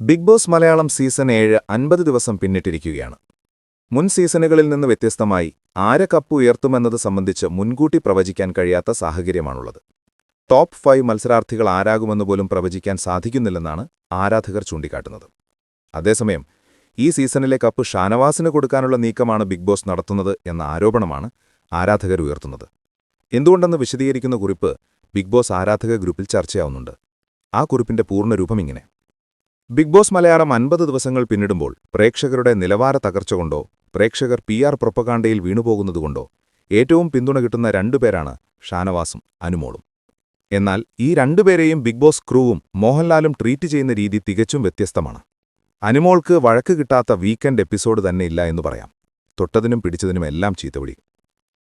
Big boss Malayalam season ഏഴ് അൻപത് ദിവസം പിന്നിട്ടിരിക്കുകയാണ്. മുൻ സീസണുകളിൽ നിന്ന് വ്യത്യസ്തമായി ആരെ കപ്പ് ഉയർത്തുമെന്നത് സംബന്ധിച്ച് മുൻകൂട്ടി പ്രവചിക്കാൻ കഴിയാത്ത സാഹചര്യമാണുള്ളത്. ടോപ്പ് ഫൈവ് മത്സരാർത്ഥികൾ ആരാകുമെന്ന് പോലും പ്രവചിക്കാൻ സാധിക്കുന്നില്ലെന്നാണ് ആരാധകർ ചൂണ്ടിക്കാട്ടുന്നത്. അതേസമയം ഈ സീസണിലെ കപ്പ് ഷാനവാസിന് കൊടുക്കാനുള്ള നീക്കമാണ് ബിഗ് ബോസ് നടത്തുന്നത് എന്ന ആരോപണമാണ് ആരാധകർ ഉയർത്തുന്നത്. എന്തുകൊണ്ടെന്ന് വിശദീകരിക്കുന്ന കുറിപ്പ് ബിഗ് ബോസ് ആരാധക ഗ്രൂപ്പിൽ ചർച്ചയാവുന്നുണ്ട്. ആ കുറിപ്പിന്റെ പൂർണരൂപം ഇങ്ങനെ. ബിഗ് ബോസ് മലയാളം അൻപത് ദിവസങ്ങൾ പിന്നിടുമ്പോൾ പ്രേക്ഷകരുടെ നിലവാര തകർച്ച കൊണ്ടോ പ്രേക്ഷകർ പി ആർ പ്രൊപ്പകാണ്ടയിൽ വീണുപോകുന്നതുകൊണ്ടോ ഏറ്റവും പിന്തുണ കിട്ടുന്ന രണ്ടുപേരാണ് ഷാനവാസും അനുമോളും. എന്നാൽ ഈ രണ്ടുപേരെയും ബിഗ് ബോസ് ക്രൂവും മോഹൻലാലും ട്രീറ്റ് ചെയ്യുന്ന രീതി തികച്ചും വ്യത്യസ്തമാണ്. അനുമോൾക്ക് വഴക്ക് കിട്ടാത്ത വീക്കെൻഡ് എപ്പിസോഡ് തന്നെ ഇല്ല എന്ന് പറയാം. തൊട്ടതിനും പിടിച്ചതിനും എല്ലാം ചീത്തവിളി.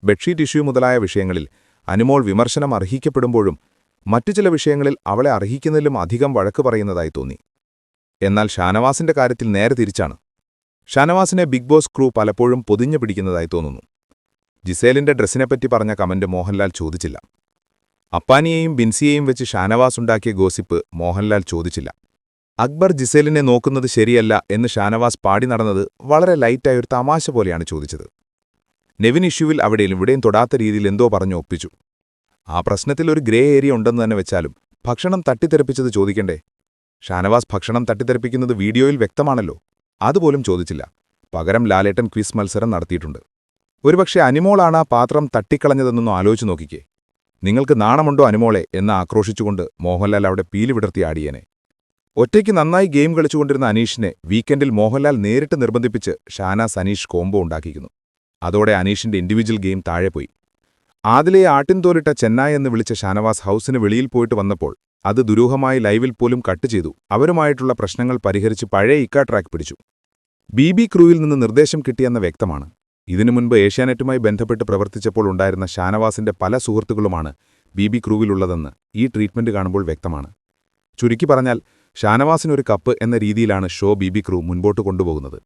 ബെഡ്ഷീറ്റ് ഇഷ്യൂ മുതലായ വിഷയങ്ങളിൽ അനുമോൾ വിമർശനം അർഹിക്കപ്പെടുമ്പോഴും മറ്റു ചില വിഷയങ്ങളിൽ അവളെ അർഹിക്കുന്നതിലും അധികം വഴക്ക് പറയുന്നതായി തോന്നി. എന്നാൽ ഷാനവാസിന്റെ കാര്യത്തിൽ നേരെ തിരിച്ചാണ്. ഷാനവാസിനെ ബിഗ് ബോസ് ക്രൂ പലപ്പോഴും പൊതിഞ്ഞു പിടിക്കുന്നതായി തോന്നുന്നു. ജിസേലിന്റെ ഡ്രസ്സിനെപ്പറ്റി പറഞ്ഞ കമന്റ് മോഹൻലാൽ ചോദിച്ചില്ല. അപ്പാനിയെയും ബിൻസിയെയും വെച്ച് ഷാനവാസ് ഉണ്ടാക്കിയ ഗോസിപ്പ് മോഹൻലാൽ ചോദിച്ചില്ല. അക്ബർ ജിസേലിനെ നോക്കുന്നത് ശരിയല്ല എന്ന് ഷാനവാസ് പാടി നടന്നത് വളരെ ലൈറ്റായ ഒരു തമാശ പോലെയാണ് ചോദിച്ചത്. നെവിൻ ഇഷ്യൂവിൽ അവിടെയും ഇവിടെയും തൊടാത്ത രീതിയിൽ എന്തോ പറഞ്ഞു ഒപ്പിച്ചു. ആ പ്രശ്നത്തിൽ ഒരു ഗ്രേ ഏരിയ ഉണ്ടെന്ന് തന്നെ വെച്ചാലും ഭക്ഷണം തട്ടിത്തെറിപ്പിച്ചത് ചോദിക്കണ്ടേ? ഷാനവാസ് ഭക്ഷണം തട്ടിത്തെറിപ്പിക്കുന്നത് വീഡിയോയിൽ വ്യക്തമാണല്ലോ. അതുപോലും ചോദിച്ചില്ല. പകരം ലാലേട്ടൻ ക്വിസ് മത്സരം നടത്തിയിട്ടുണ്ട്. ഒരുപക്ഷെ അനിമോളാണ് ആ പാത്രം തട്ടിക്കളഞ്ഞതെന്നൊന്നും ആലോചിച്ചു നോക്കിക്കേ. നിങ്ങൾക്ക് നാണമുണ്ടോ അനിമോളെ എന്ന് ആക്രോശിച്ചുകൊണ്ട് മോഹൻലാൽ അവിടെ പീലി വിടർത്തി ആടിയേനെ. ഒറ്റയ്ക്ക് നന്നായി ഗെയിം കളിച്ചുകൊണ്ടിരുന്ന അനീഷിനെ വീക്കെൻഡിൽ മോഹൻലാൽ നേരിട്ട് നിർബന്ധിപ്പിച്ച് ഷാനാസ് അനീഷ് കോംബോ ഉണ്ടാക്കിയിരുന്നു അതോടെ അനീഷിന്റെ ഇൻഡിവിജ്വൽ ഗെയിം താഴെപ്പോയി. ആദിലെ ആട്ടിൻതോലിട്ട ചെന്നായ് എന്ന് വിളിച്ച ഷാനവാസ് ഹൗസിന് വെളിയിൽ പോയിട്ട് വന്നപ്പോൾ അത് ദുരൂഹമായി ലൈവിൽ പോലും കട്ട് ചെയ്തു. അവരുമായിട്ടുള്ള പ്രശ്നങ്ങൾ പരിഹരിച്ച് പഴയ ഇക്ക ട്രാക്ക് പിടിച്ചു. ബി ബി ക്രൂവിൽ നിന്ന് നിർദ്ദേശം കിട്ടിയെന്ന വ്യക്തമാണ്. ഇതിനു മുൻപ് ഏഷ്യാനെറ്റുമായി ബന്ധപ്പെട്ട് പ്രവർത്തിച്ചപ്പോൾ ഉണ്ടായിരുന്ന ഷാനവാസിന്റെ പല സുഹൃത്തുക്കളുമാണ് ബി ബി ക്രൂവിലുള്ളതെന്ന് ഈ ട്രീറ്റ്മെന്റ് കാണുമ്പോൾ വ്യക്തമാണ്. ചുരുക്കി പറഞ്ഞാൽ ഷാനവാസിനൊരു കപ്പ് എന്ന രീതിയിലാണ് ഷോ ബി ബി ക്രൂ മുൻപോട്ട് കൊണ്ടുപോകുന്നത്.